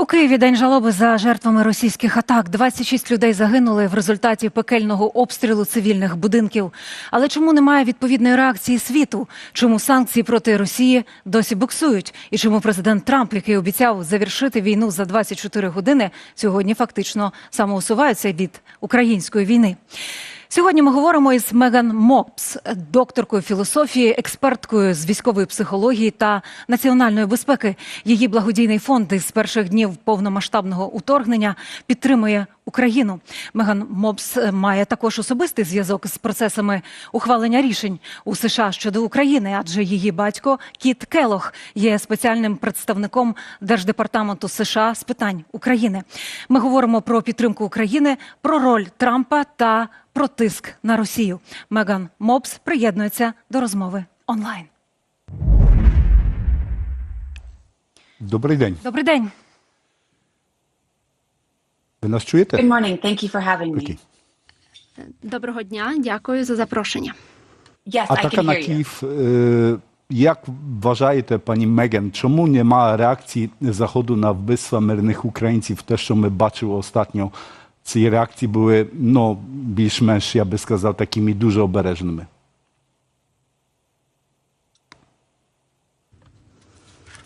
У Києві день жалоби за жертвами російських атак. 26 людей загинули в результаті пекельного обстрілу цивільних будинків. Але чому немає відповідної реакції світу? Чому санкції проти Росії досі буксують? І чому президент Трамп, який обіцяв завершити війну за 24 години, сьогодні фактично самоусувається від української війни? Сьогодні ми говоримо із Меган Мопс, докторкою філософії, експерткою з військової психології та національної безпеки. Її благодійний фонд із перших днів повномасштабного уторгнення підтримує Україну. Меган Мопс має також особистий зв'язок з процесами ухвалення рішень у США щодо України, адже її батько Кіт Келох є спеціальним представником Держдепартаменту США з питань України. Ми говоримо про підтримку України, про роль Трампа та про тиск на Росію. Меган Мопс приєднується до розмови онлайн. Добрий день. Добрий день. Ви нас чуєте? Good morning. Thank you for having me. Окей. Доброго дня, дякую за запрошення. Yes, I Атака can на. Київ. е, Як вважаєте, пані Меген, чому немає реакції Заходу на вбивства мирних українців? Те, що ми бачили останньо, ці реакції були ну, більш-менш, я би сказав, такими дуже обережними. I agree the response has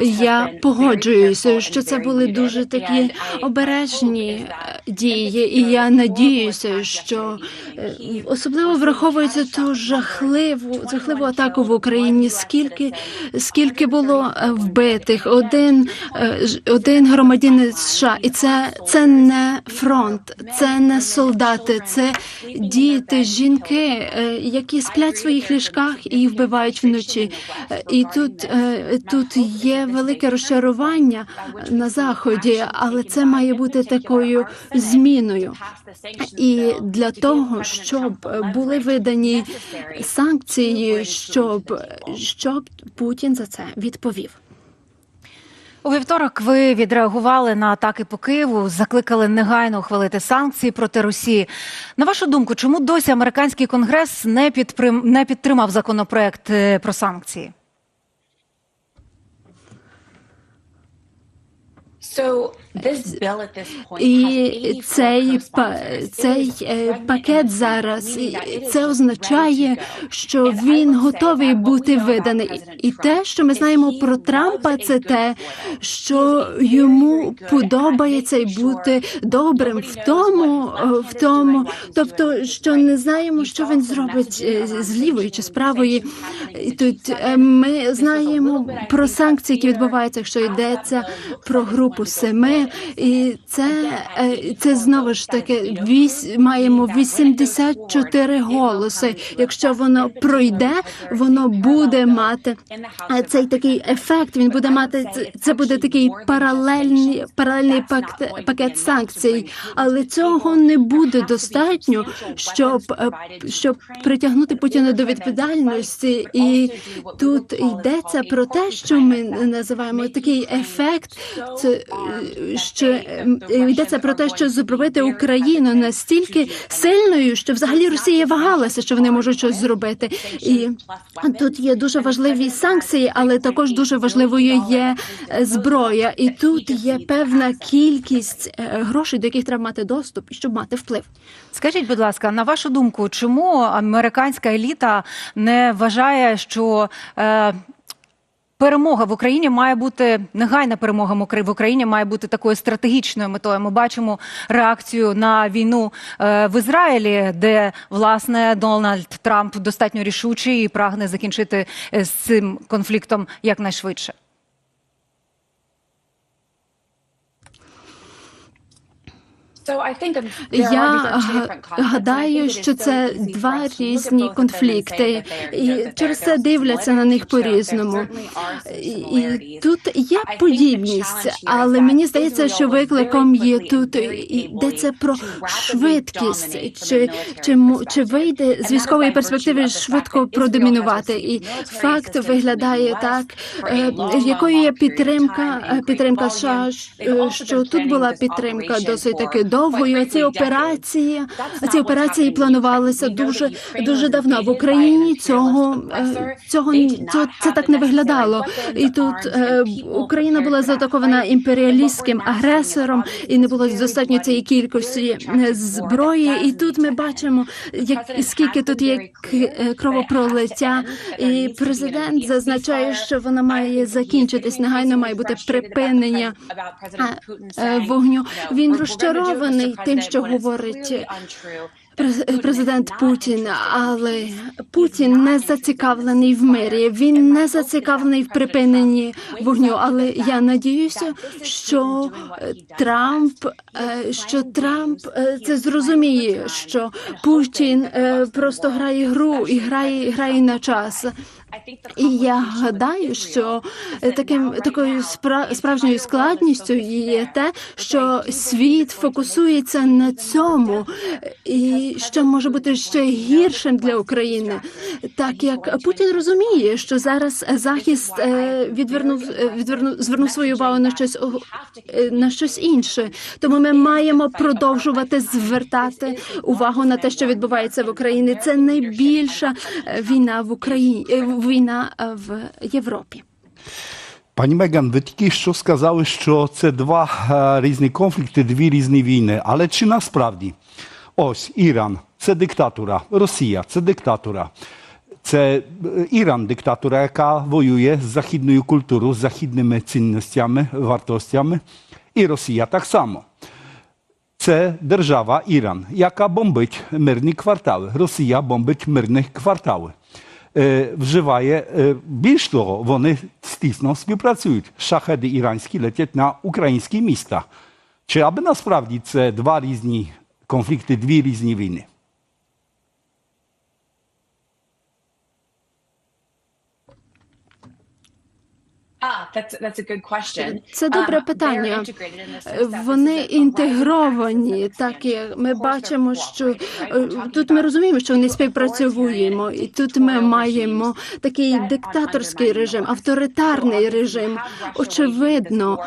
Я погоджуюся, що це були дуже такі обережні е, дії, і я надіюся, що е, особливо враховується ту жахливу жахливу атаку в Україні. Скільки скільки було е, вбитих? Один один громадянин США, і це, це не фронт, це не солдати, це діти, жінки, які сплять в своїх ліжках і вбивають вночі. І тут, тут є велике розчарування на заході, але це має бути такою зміною. І для того, щоб були видані санкції, щоб, щоб Путін за це відповів. У вівторок ви відреагували на атаки по Києву, закликали негайно ухвалити санкції проти Росії. На вашу думку, чому досі американський конгрес не підприм... не підтримав законопроект е, про санкції? So this bill at this point has І 84 цей цей е, пакет зараз і це означає, що він готовий бути виданий. І те, що ми знаємо про Трампа, це те, що йому подобається making бути добрим в тому, е, в тому, тобто, що не знаємо, що він зробить е, з лівої чи з правої. І тут G7. е, ми знаємо про санкції, які відбуваються, якщо йдеться про групу семи. І це е, це знову ж таки вісь маємо 84 голоси. Якщо воно пройде, воно буде мати е, цей такий ефект. Він буде мати це- буде такий паралельний паралельний пакет, пакет санкцій, але цього не буде достатньо, щоб е, щоб притягнути Путіна до відповідальності. І тут йдеться про те, що ми називаємо такий ефект. Це що е, йдеться про те, що зробити Україну настільки сильною, що взагалі Росія вагалася, що вони можуть щось зробити. І тут є дуже важливі санкції, але також дуже важливою є е, зброя. І тут є певна кількість е, грошей, до яких треба мати доступ, щоб мати вплив. Скажіть, будь ласка, на вашу думку, чому американська еліта не вважає, що е, перемога в Україні має бути негайна перемога в Україні має бути такою стратегічною метою? Ми бачимо реакцію на війну е, в Ізраїлі, де власне Дональд Трамп достатньо рішучий і прагне закінчити е, з цим конфліктом якнайшвидше. I гадаю, що це два різні конфлікти, і через це дивляться на них are some І, тут є подібність, але мені здається, що викликом є тут йдеться про швидкість, чи, чи, чи вийде з військової перспективи швидко продомінувати. І факт виглядає так, е, якою є підтримка, е, підтримка. США, е, що тут була підтримка досить таки довгою. Ці операції, ці операції планувалися дуже дуже давно. В Україні цього е, цього цього це так не виглядало. І тут е, Україна була заатакована імперіалістським агресором, і не було достатньо цієї кількості е, зброї. І тут ми бачимо, як скільки тут є кровопролиття. І президент зазначає, що вона має закінчитись. Негайно має бути припинення вогню. Він розчарований тим, що говорить През- президент Путін, але Путін не зацікавлений в мирі. Він не зацікавлений в припиненні вогню. Але я надіюся, що е, Трамп, е, що Трамп е, це зрозуміє, що Путін просто грає гру і грає, грає на час. І я гадаю, що е, таким такою спра- справжньою складністю є те, що світ фокусується на цьому, і що може бути ще гіршим для України, так як Путін розуміє, що зараз захист е, відвернув е, відвернув звернув свою увагу на щось е, на щось інше. Тому ми маємо продовжувати звертати увагу на те, що відбувається в Україні. Це найбільша е, війна в Україні, е, війна е, в Європі. Пані Меган, ви тільки що сказали, що це два е, різні конфлікти, дві різні війни. Але чи насправді ось Іран це диктатура, Росія це диктатура. Це е, Іран диктатура, яка воює з західною культурою, з західними цінностями, вартостями, і Росія так само. Це держава Іран, яка бомбить мирні квартали. Росія бомбить мирні квартали. Вживає більш того, вони тісно співпрацюють. Шахеди іранські летять на українські міста. Чи аби насправді це два різні конфлікти, дві різні війни? Це добре Um, питання. Вони інтегровані, так як ми бачимо, що е, тут ми розуміємо, що вони співпрацюємо, і тут ми маємо такий диктаторський режим, авторитарний режим. Очевидно,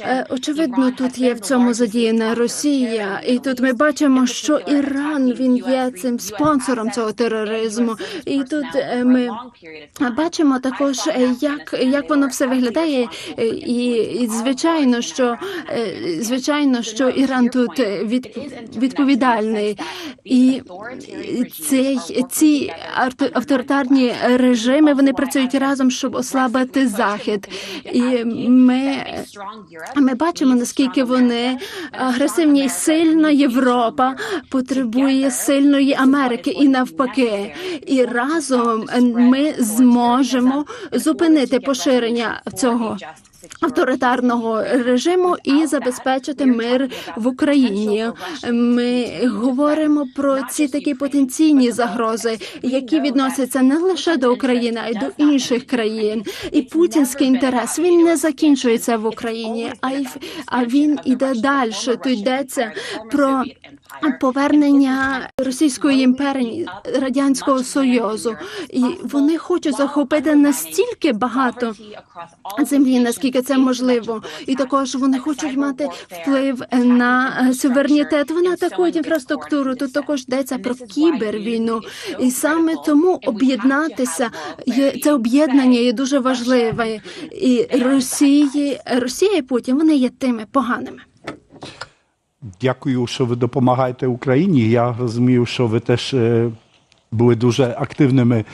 е, очевидно, тут є в цьому задіяна Росія, і тут ми бачимо, що Іран він є цим спонсором цього тероризму. І тут е, ми бачимо також, як, як воно все виглядає, е, і, і звичайно, що е, звичайно, що Іран тут е, від, відповідальний, і цей ці авторитарні режими вони працюють разом, щоб ослабити захід. І ми, ми бачимо наскільки вони агресивні сильна Європа потребує сильної Америки і навпаки. І разом ми зможемо зупинити поширення цього авторитарного режиму і забезпечити мир в Україні. Ми говоримо про ці такі потенційні загрози, які відносяться не лише до України, а й до інших країн. І путінський інтерес він не закінчується в Україні, а й а він іде далі. Тут йдеться про повернення Російської імперії Радянського Союзу, і вони хочуть захопити настільки багато землі, наскільки це можливо, і також вони хочуть мати вплив на суверенітет. Вони атакують інфраструктуру. Тут також йдеться про кібервійну, і саме тому об'єднатися є це об'єднання є дуже важливе. І Росії, Росія і Путін вони є тими поганими. Дякую, що ви допомагаєте Україні. Я розумію, що ви теж е, були дуже активними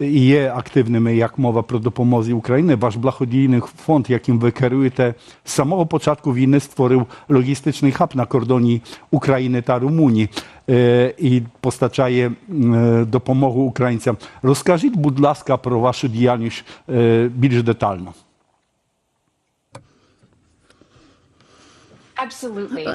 і є активними, як мова про допомозі Україні. Ваш благодійний фонд, яким ви керуєте, з самого початку війни створив логістичний хаб на кордоні України та Румунії е, і постачає е, допомогу українцям. Розкажіть, будь ласка, про вашу діяльність більш детально.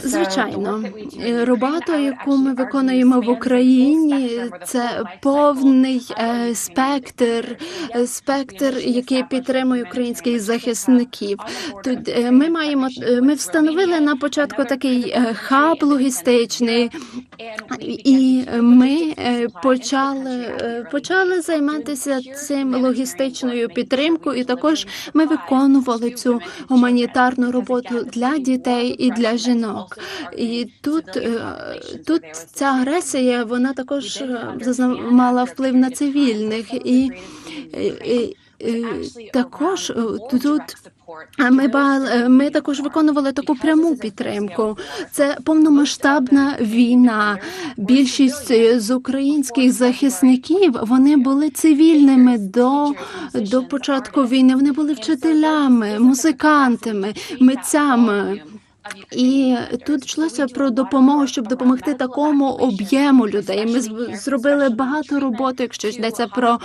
Звичайно, Е, робота, яку ми виконуємо в Україні, це повний е, спектр, е, спектр, який підтримує українських захисників. Тут е, ми маємо е, ми встановили на початку такий е, хаб логістичний, і ми е, почали е, почали займатися цим логістичною підтримкою, і також ми виконували цю гуманітарну роботу для дітей. і і для жінок. І тут, е, тут ця агресія вона також е, мала вплив на цивільних і. і- і також е, тут ми е, ми також виконували таку пряму підтримку. Це повномасштабна війна. Більшість е, з українських захисників вони були цивільними до, до початку війни. Вони були вчителями, музикантами, митцями. І тут йшлося про допомогу, щоб допомогти такому об'єму людей. Ми зробили багато роботи, якщо йдеться про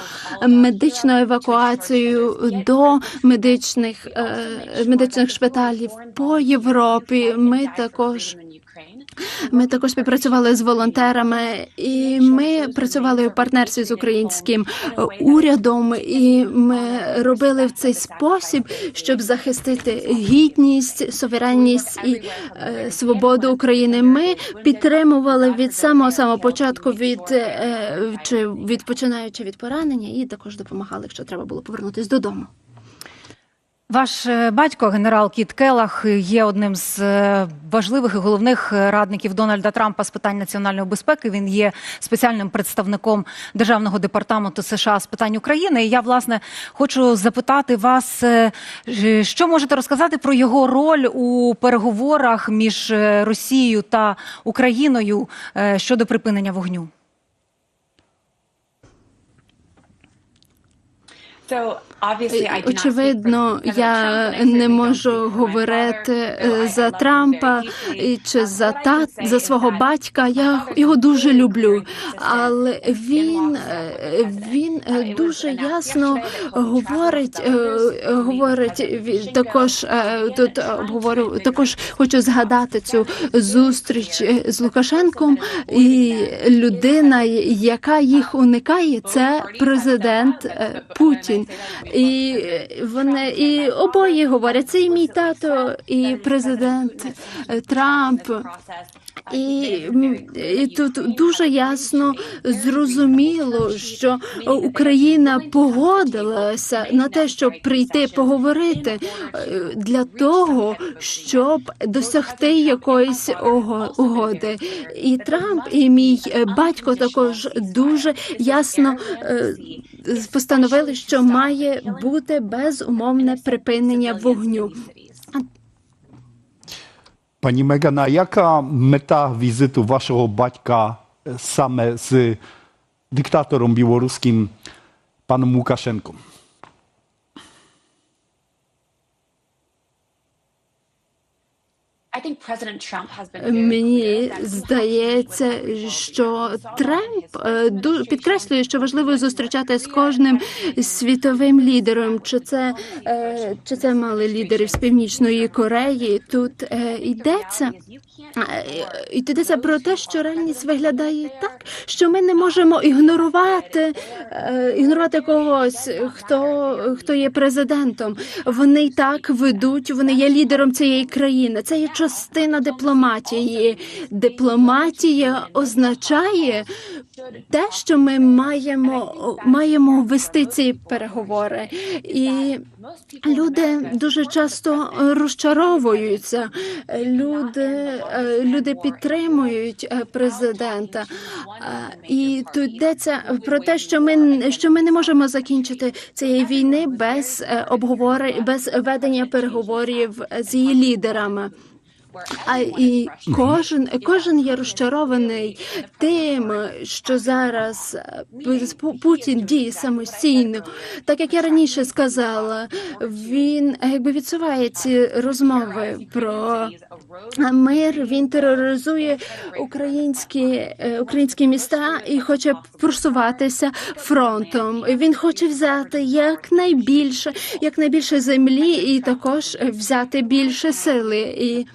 медичну евакуацію до медичних е, медичних шпиталів по Європі. Ми також ми також співпрацювали з волонтерами, і ми працювали у партнерстві з українським урядом. І ми робили в цей спосіб, щоб захистити гідність, суверенність і е, свободу України. Ми підтримували від самого самого початку від е, чи від починаючи від поранення, і також допомагали, якщо треба було повернутися додому. Ваш е, батько, генерал Кіт Келах, є одним з е, важливих і головних е, радників Дональда Трампа з питань національної безпеки. Він є спеціальним представником Державного департаменту США з питань України. І я власне хочу запитати вас, що можете розказати про його роль у переговорах між Росією та Україною щодо припинення вогню? So Очевидно, я не можу говорити е, за Трампа чи Um, за what I та can say за свого батька. Я його дуже люблю, але він е, він е, Uh, дуже ясно говорить. е, Говорить також е, тут обговорю. Також хочу згадати цю зустріч е, з Лукашенком і людина, яка їх уникає, це президент е, Путін. І вони і обоє говорять, це і мій тато, і президент е, Трамп. І, і тут дуже ясно зрозуміло, що Україна погодилася на те, щоб прийти поговорити е, для того, щоб досягти якоїсь угоди. І Трамп, і мій е, батько також дуже ясно е, постановили, що має бути безумовне припинення вогню. Pani Megana, jaka meta wizytu waszego baćka e, same z dyktatorem białoruskim, panem Łukaszenką? I think President Trump has been very clear Мені здається, що Трамп е, підкреслює, що важливо зустрічати з кожним світовим лідером. Чи це е, чи це мали лідерів з північної Кореї? Тут е, йдеться. Йдеться про те, що реальність виглядає так, що ми не можемо ігнорувати, ігнорувати когось, хто, хто є президентом. Вони так ведуть, вони є лідером цієї країни. Це є частина дипломатії. Дипломатія означає те, що ми маємо, маємо вести ці переговори. І люди дуже часто розчаровуються. Люди, е, люди підтримують е, президента. Е, І тут йдеться про те, що ми що ми не можемо закінчити цієї війни без обговорень, без ведення переговорів з її лідерами. А і кожен кожен є розчарований тим, що зараз е, Путін діє самостійно. Так як я раніше сказала, він е, якби відсуває ці розмови про мир. Він тероризує українські е, українські міста і хоче просуватися фронтом. Він хоче взяти якнайбільше, якнайбільше землі, і також взяти більше сили. І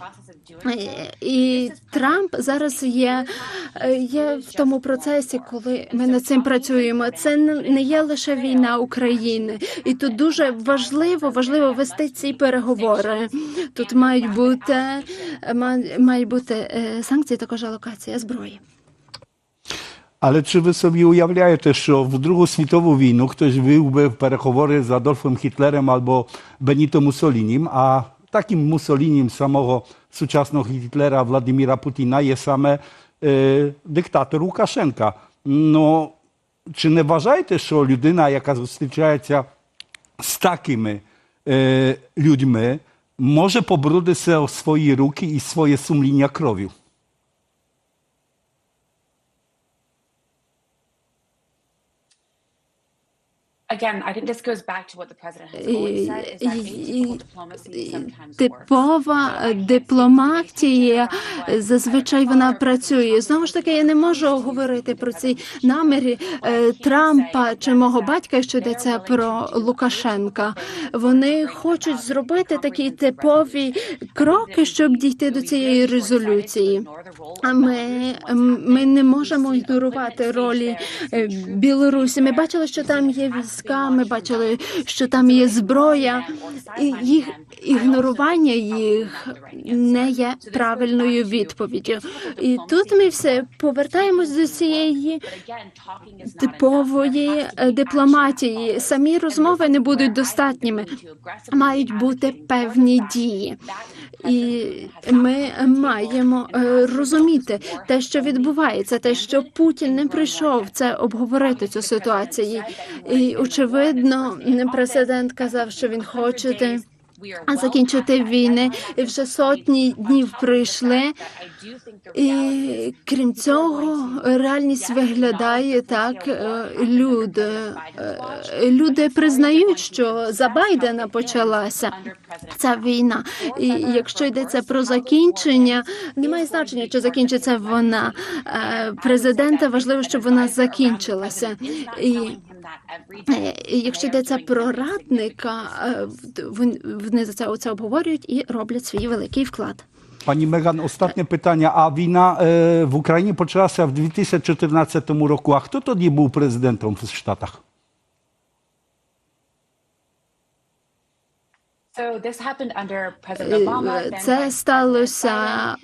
і Трамп зараз є, є в тому процесі, коли ми над цим працюємо. Це не є лише війна України, і тут дуже важливо, важливо вести ці переговори. Тут мають бути мають бути е, санкції, також алокація зброї. Ale czy wy sobie ujawniacie, że w II światową wojnę ktoś byłby w переговори z Adolfem Hitlerem albo Benito Mussolinim, a takim Mussoliniem самого сучасного Гітлера Владимира Путіна є саме е, диктатор Лукашенка. Ну, чи не вважаєте, що людина, яка зустрічається з такими е, людьми, може побрудитися у свої руки і своє сумління кров'ю? Again, I think this goes back to what the president has always said, is that atypical diplomacy sometimes. Типова дипломатія зазвичай вона працює. Знову ж таки, я не можу говорити про ці наміри Трампа чи мого батька, що йдеться про Лукашенка. Вони хочуть зробити такі типові кроки, щоб дійти до цієї резолюції. А ми, ми не можемо ігнорувати ролі Білорусі. Ми бачили, що там є війська, ми бачили, що там є зброя. І їх ігнорування їх не є правильною відповіддю. І тут ми все повертаємось до цієї типової е, дипломатії. Самі розмови не будуть достатніми. Мають бути певні дії. І ми маємо е, розуміти те, що відбувається, те, що Путін не прийшов це обговорити цю ситуацію. І очевидно, президент казав, що він хоче закінчити війни, і вже сотні днів пройшли. І крім цього, реальність виглядає так. е, Люди, е, люди признають, що за Байдена почалася ця війна. І якщо йдеться про закінчення, немає значення, чи закінчиться вона Е, президента. Важливо, щоб вона закінчилася. І якщо йдеться про радника, е, вон- вони за це оце обговорюють і роблять свій великий вклад. Pani Megan, ostatnie pytania. A wina e, w Ukrainie poczęła się w 2014 roku. A kto to nie był prezydentem w Stanach? So this happened under President Obama, Е, then Це сталося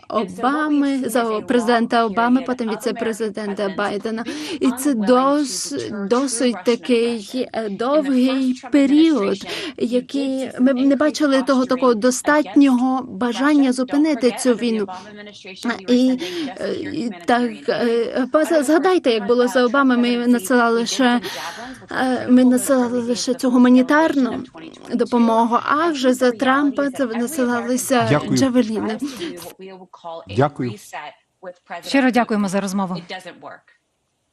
Обами за президента Обами, потім віце-президента Байдена. І це дос, досить такий е, довгий період, який ми не бачили того такого достатнього бажання зупинити цю війну. І, е, і так е, згадайте, як було за Обами. Ми надсилали лише е, ми надсилали лише цю гуманітарну допомогу. А вже за Трампа це насилалися джавеліни. Дякую. Щиро дякуємо за розмову.